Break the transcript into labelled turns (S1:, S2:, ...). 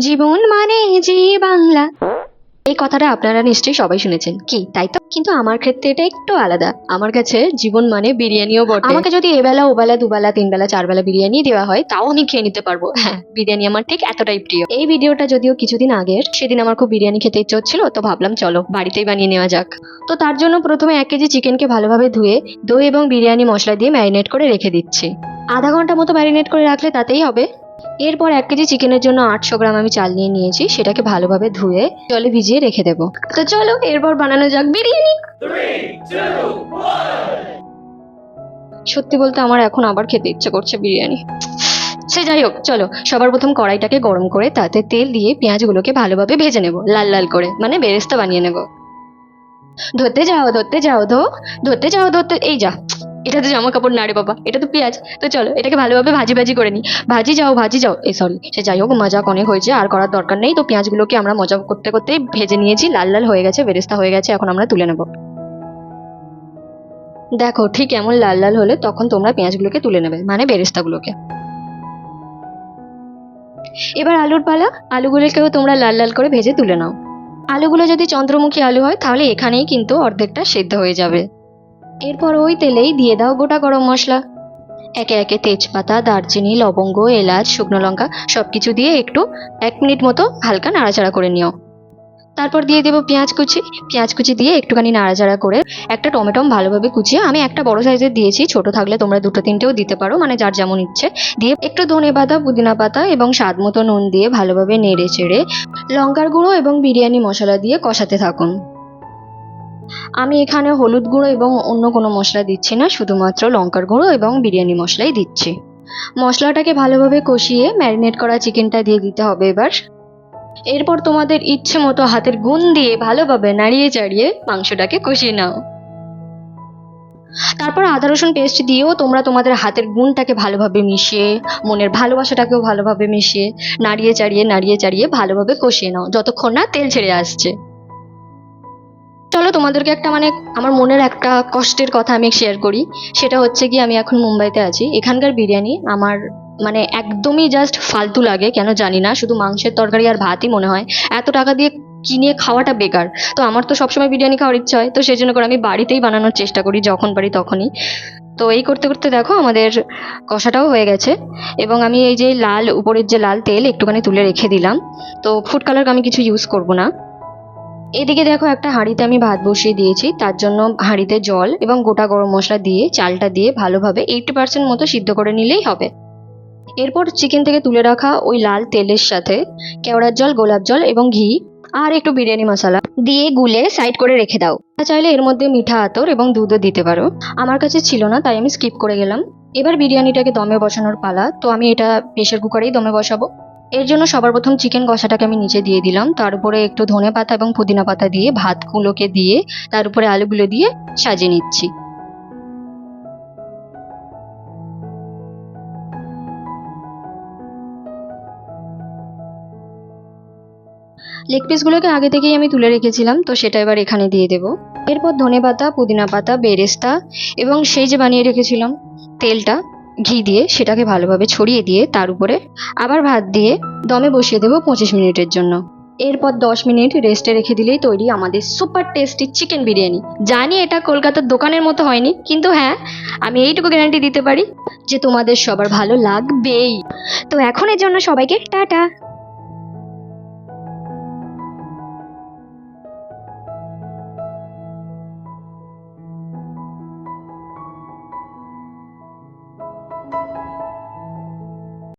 S1: জীবন মানে জি বাংলা। এই কথাটা আপনারা নিশ্চয়ই সবাই শুনেছেন। কি, তাই তো? কিন্তু আমার ক্ষেত্রে এটা একটু আলাদা। আমার কাছে জীবন মানে বিরিয়ানিও বটে। আমাকে যদি এবেলা ওবেলা দুবেলা তিনবেলা চারবেলা বিরিয়ানি দেওয়া হয়, তাও আমি খেয়ে নিতে পারব। হ্যাঁ বিরিয়ানি আমার ঠিক এতটাই প্রিয়। এই ভিডিওটা যদিও কিছুদিন আগের, সেদিন আমার খুব বিরিয়ানি খেতে ইচ্ছে হচ্ছিল, তো ভাবলাম চলো, বাড়িতেই বানিয়ে নেওয়া যাক। তো তার জন্য প্রথমে এক কেজি চিকেনকে ভালোভাবে ধুয়ে, দই এবং বিরিয়ানি মশলা দিয়ে ম্যারিনেট করে রেখে দিচ্ছি। আধা ঘণ্টা মতো ম্যারিনেট করে রাখলে তাতেই হবে। এরপর এক কেজি চিকেনের জন্য আটশো গ্রাম আমি চাল নিয়ে নিয়েছি, সেটাকে ভালোভাবে ধুয়ে জলে ভিজিয়ে রেখে দেবো। তো চলো, এরপর বানানো যাক বিরিয়ানি। সত্যি বলতে আমার এখন আবার খেতে ইচ্ছে করছে বিরিয়ানি। সে যাই হোক, চলো, সবার প্রথম কড়াইটাকে গরম করে তাতে তেল দিয়ে পেঁয়াজগুলোকে ভালোভাবে ভেজে নেব, লাল লাল করে মানে বেরেস্তা বানিয়ে নেব। ধরতে যাও ধরতে যাও, ধো, ধরতে যাও, ধরতে, এই যা। এটা তো জামা কাপড় না রে বাবা এটা তো পেঁয়াজ। তো চলো, এটাকে ভালোভাবে ভাজি ভাজি করে নিই ভাজি যাও ভাজি যাও। এই সরি সে যাই হোক, মজা অনেক হয়েছে, আর করার দরকার নেই। তো পেঁয়াজগুলোকে আমরা মজা করতে করতে ভেজে নিয়েছি, লাল লাল হয়ে গেছে, বেরেস্তা হয়ে গেছে, এখন আমরা তুলে নেব। দেখো, ঠিক এমন লাল লাল হলে তখন তোমরা পেঁয়াজগুলোকে তুলে নেবে মানে বেরেস্তাগুলোকে। এবার আলুর পালা, আলুগুলোকেও তোমরা লাল লাল করে ভেজে তুলে নাও। আলুগুলো যদি চন্দ্রমুখী আলু হয়, তাহলে এখানেই কিন্তু অর্ধেকটা সেদ্ধ হয়ে যাবে। এরপর ওই তেলেই দিয়ে দাও গোটা গরম মশলা। একে একে তেজপাতা, দারচিনি, লবঙ্গ, এলাচ, শুকনো লঙ্কা সব কিছু দিয়ে একটু এক মিনিট মতো হালকা নাড়াচাড়া করে নিও। তারপর দিয়ে দেবো পেঁয়াজ কুচি। পেঁয়াজ কুচি দিয়ে একটুখানি নাড়াচাড়া করে একটা টমেটো ভালোভাবে কুচিয়ে আমি একটা বড় সাইজের দিয়েছি, ছোট থাকলে তোমরা দুটো তিনটেও দিতে পারো মানে যার যেমন ইচ্ছে। দিয়ে একটু ধনে পাতা, পুদিনা পাতা এবং স্বাদ মতো নুন দিয়ে ভালোভাবে নেড়ে চেড়ে লঙ্কার গুঁড়ো এবং বিরিয়ানি মশলা দিয়ে কষাতে থাকুন। আমি এখানে হলুদ গুঁড়ো এবং অন্য কোনো মশলা দিচ্ছি না, শুধুমাত্র লঙ্কার গুঁড়ো এবং বিরিয়ানি মশলাই দিচ্ছি। মশলাটাকে ভালোভাবে কষিয়ে ম্যারিনেট করা চিকেনটা দিয়ে দিতে হবে এবার। এরপর তোমাদের ইচ্ছে মতো হাতের গুণ দিয়ে ভালোভাবে নাড়িয়ে চাড়িয়ে মাংসটাকে কষিয়ে নাও। তারপর আদা, রসুন পেস্ট দিয়েও তোমরা তোমাদের হাতের গুণটাকে ভালোভাবে মিশিয়ে, মনের ভালোবাসাটাকেও ভালোভাবে মিশিয়ে, নাড়িয়ে চাড়িয়ে নাড়িয়ে চাড়িয়ে ভালোভাবে কষিয়ে নাও, যতক্ষণ না তেল ছেড়ে আসছে। তোমাদেরকে একটা মানে আমার মনের একটা কষ্টের কথা আমি শেয়ার করি। সেটা হচ্ছে কি আমি এখন মুম্বাইতে আছি। এখানকার বিরিয়ানি আমার মানে একদমই জাস্ট ফালতু লাগে, কেন জানি না। শুধু মাংসের তরকারি আর ভাতই মনে হয়। এত টাকা দিয়ে কিনে খাওয়াটা বেকার। তো আমার তো সবসময় বিরিয়ানি খাওয়ার ইচ্ছা হয়। তো সেই জন্য করে আমি বাড়িতেই বানানোর চেষ্টা করি, যখন পারি তখনই। তো এই করতে করতে দেখো আমাদের কষাটাও হয়ে গেছে। এবং আমি এই যে লাল, উপরের যে লাল তেল একটুখানি তুলে রেখে দিলাম। তো ফুড কালার আমি কিছু ইউজ করব না। এদিকে দেখো একটা হাঁড়িতে আমি ভাত বসিয়ে দিয়েছি, তার জন্য হাঁড়িতে জল এবং গোটা গরম মশলা দিয়ে, চালটা দিয়ে ভালোভাবে এইটি পার্সেন্ট মতো সিদ্ধ করে নিলেই হবে। এরপর চিকেন থেকে তুলে রাখা ওই লাল তেলের সাথে কেওড়ার জল, গোলাপ জল এবং ঘি আর একটু বিরিয়ানি মশলা দিয়ে গুলে সাইড করে রেখে দাও। চাইলে এর মধ্যে মিঠা আতর এবং দুধও দিতে পারো। আমার কাছে ছিল না, তাই আমি স্কিপ করে গেলাম। এবার বিরিয়ানিটাকে দমে বসানোর পালা। তো আমি এটা প্রেশার কুকারেই দমে বসাবো। এর জন্য সবার প্রথম চিকেন কষাটাকে আমি নিচে দিয়ে দিলাম। তার উপরে একটু ধনে পাতা এবং পুদিনা পাতা দিয়ে, ভাতগুলোকে দিয়ে, তার উপরে আলুগুলো দিয়ে সাজিয়ে নিচ্ছি। লেগ পিসগুলোকে আগে থেকেই আমি তুলে রেখেছিলাম, তো সেটা এবার এখানে দিয়ে দেব। এরপর ধনে পাতা, পুদিনা পাতা, বেরেস্তা এবং সেই যে বানিয়ে রেখেছিলাম তেলটা ঘি দিয়ে সেটাকে ভালোভাবে ছড়িয়ে দিয়ে তার উপরে আবার ভাত দিয়ে দমে বসিয়ে দেবো পঁচিশ মিনিটের জন্য। এরপর দশ মিনিট রেস্টে রেখে দিলেই তৈরি আমাদের সুপার টেস্টি চিকেন বিরিয়ানি। জানি এটা কলকাতার দোকানের মতো হয়নি, কিন্তু হ্যাঁ আমি এইটুকু গ্যারান্টি দিতে পারি যে তোমাদের সবার ভালো লাগবেই। তো এখন এর জন্য সবাইকে টাটা!